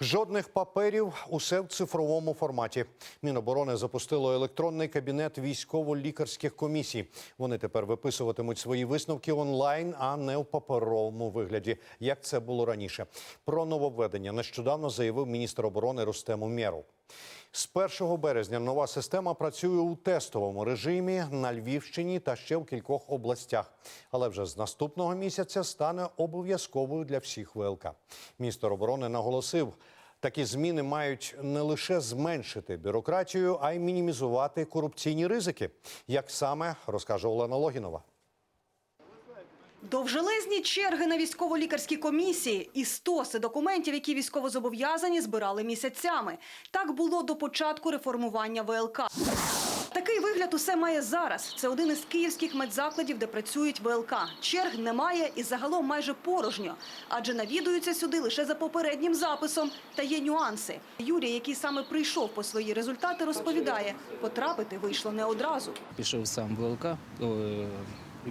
Жодних паперів, усе в цифровому форматі. Міноборони запустило електронний кабінет військово-лікарських комісій. Вони тепер виписуватимуть свої висновки онлайн, а не в паперовому вигляді, як це було раніше. Про нововведення нещодавно заявив міністр оборони Рустем Умєров. З 1 березня нова система працює у тестовому режимі на Львівщині та ще в кількох областях. Але вже з наступного місяця стане обов'язковою для всіх ВЛК. Міністр оборони наголосив, такі зміни мають не лише зменшити бюрократію, а й мінімізувати корупційні ризики. Як саме розкаже Олена Логінова. Довжелезні черги на військово-лікарські комісії і стоси документів, які військовозобов'язані збирали місяцями. Так було до початку реформування ВЛК. Такий вигляд усе має зараз. Це один із київських медзакладів, де працюють ВЛК. Черг немає і загалом майже порожньо, адже навідуються сюди лише за попереднім записом. Та є нюанси. Юрій, який саме прийшов по свої результати, розповідає, потрапити вийшло не одразу. Пішов сам ВЛК,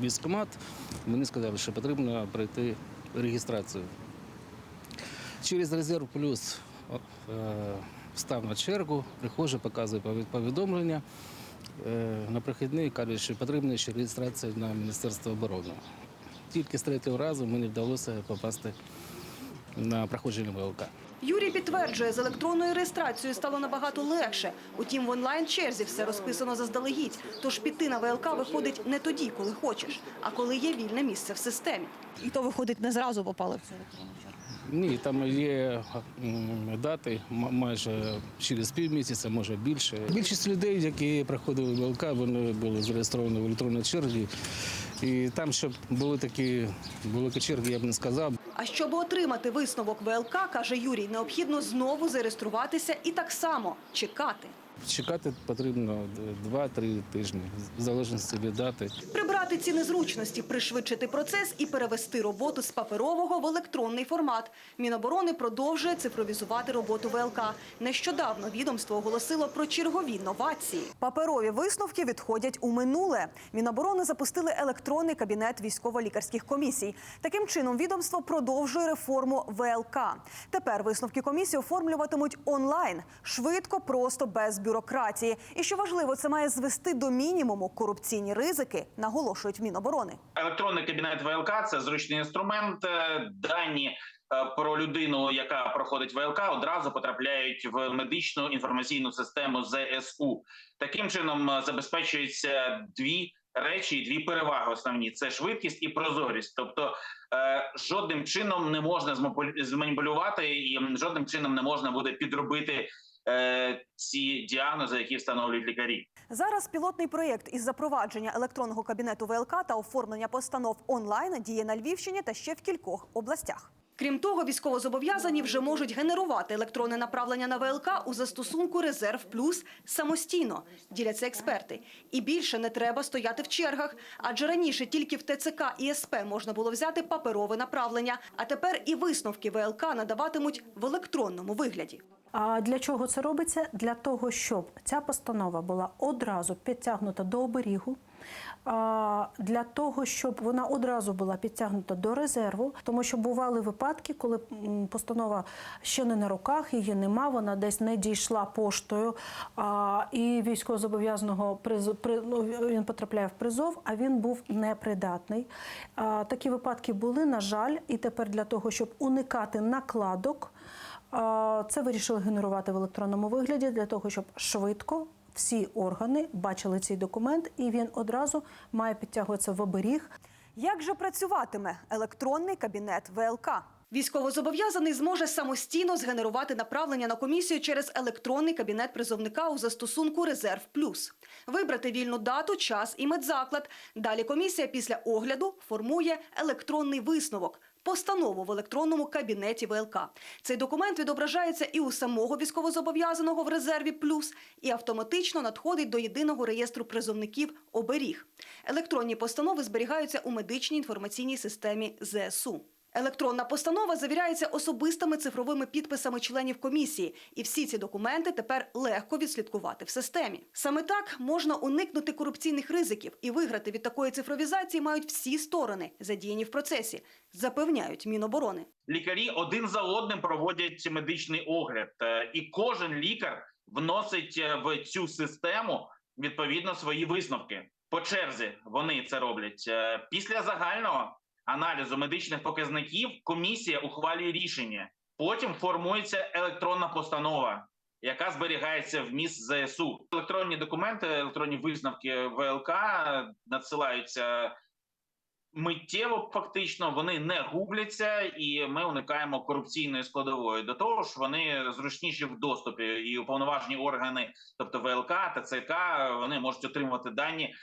військкомат. Мені сказали, що потрібно пройти реєстрацію. Через резерв плюс е, встав на чергу, приходжу, показую повідомлення. Е, На прохідний кажуть, що потрібна ще реєстрація на Міністерство оборони. Тільки з третього разу мені вдалося попасти на проходження ВЛК. Юрій підтверджує, з електронною реєстрацією стало набагато легше. Утім, в онлайн-черзі все розписано заздалегідь. Тож піти на ВЛК виходить не тоді, коли хочеш, а коли є вільне місце в системі. І то виходить не зразу попали в цю електронну чергу. Ні, там є дати майже через півмісяця, може більше. Більшість людей, які проходили ВЛК, вони були зареєстровані в електронній черзі. І там, щоб були такі великі черги, я б не сказав. А щоб отримати висновок ВЛК, каже Юрій, необхідно знову зареєструватися і так само чекати. Чекати потрібно 2-3 тижні, в залежності від дати. Прибрати ці незручності, пришвидшити процес і перевести роботу з паперового в електронний формат. Міноборони продовжує цифровізувати роботу ВЛК. Нещодавно відомство оголосило про чергові новації. Паперові висновки відходять у минуле. Міноборони запустили електронний кабінет військово-лікарських комісій. Таким чином, відомство продовжує реформу ВЛК. Тепер висновки комісії оформлюватимуть онлайн, швидко, просто без бюрократії. І що важливо, це має звести до мінімуму корупційні ризики, наголошують в Міноборони. електронний кабінет ВЛК це зручний інструмент. Е, Дані е, про людину, яка проходить ВЛК, одразу потрапляють в медичну інформаційну систему ЗСУ. Таким чином е, забезпечуються дві речі, дві переваги основні: це швидкість і прозорість. Тобто е, жодним чином не можна зманіпулювати і жодним чином не можна буде підробити е, ці діагнози, які встановлюють лікарі. Зараз пілотний проєкт із запровадження електронного кабінету ВЛК та оформлення постанов онлайн діє на Львівщині та ще в кількох областях. Крім того, військовозобов'язані вже можуть генерувати електронне направлення на ВЛК у застосунку Резерв Плюс самостійно, діляться експерти. І більше не треба стояти в чергах, адже раніше тільки в ТЦК і СП можна було взяти паперове направлення, а тепер і висновки ВЛК надаватимуть в електронному вигляді. А для чого це робиться? Для того, щоб ця постанова була одразу підтягнута до оберігу, для того, щоб вона одразу була підтягнута до резерву, тому що бували випадки, коли постанова ще не на руках, її нема, вона десь не дійшла поштою, і військовозобов'язаного ну, він потрапляє в призов, а він був непридатний. Такі випадки були, на жаль, і тепер для того, щоб уникати накладок. Це вирішили генерувати в електронному вигляді для того, щоб швидко всі органи бачили цей документ, і він одразу має підтягуватися в оберіг. Як же працюватиме електронний кабінет ВЛК? Військовозобов'язаний зможе самостійно згенерувати направлення на комісію через електронний кабінет призовника у застосунку Резерв Плюс, вибрати вільну дату, час і медзаклад. Далі комісія після огляду формує електронний висновок. Постанову в електронному кабінеті ВЛК. Цей документ відображається і у самого військовозобов'язаного в резерві плюс, і автоматично надходить до єдиного реєстру призовників оберіг. Електронні постанови зберігаються у медичній інформаційній системі ЗСУ. Електронна постанова завіряється особистими цифровими підписами членів комісії, і всі ці документи тепер легко відслідкувати в системі. Саме так можна уникнути корупційних ризиків і виграти від такої цифровізації мають всі сторони, задіяні в процесі, запевняють Міноборони. лікарі один за одним проводять медичний огляд, е, і кожен лікар вносить е, в цю систему відповідно свої висновки. По черзі вони це роблять Е, після загального аналізу медичних показників. Комісія ухвалює рішення. Потім формується електронна постанова. Яка зберігається в МІС ЗСУ. Електронні документи, електронні висновки ВЛК надсилаються миттєво, фактично вони не губляться, і ми уникаємо корупційної складової. До того ж, вони зручніші в доступі, і уповноважені органи, тобто ВЛК, ТЦК, вони можуть отримувати дані.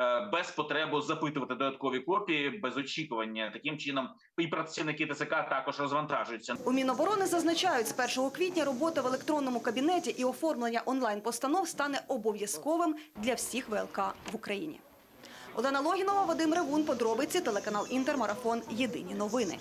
Е, Без потреби запитувати додаткові копії без очікування. Таким чином, і працівники ТЦК також розвантажуються. У Міноборони зазначають, з 1 квітня робота в електронному кабінеті і оформлення онлайн-постанов стане обов'язковим для всіх ВЛК в Україні. Олена Логінова, Вадим Ревун, подробиці, телеканал Інтермарафон. Єдині новини.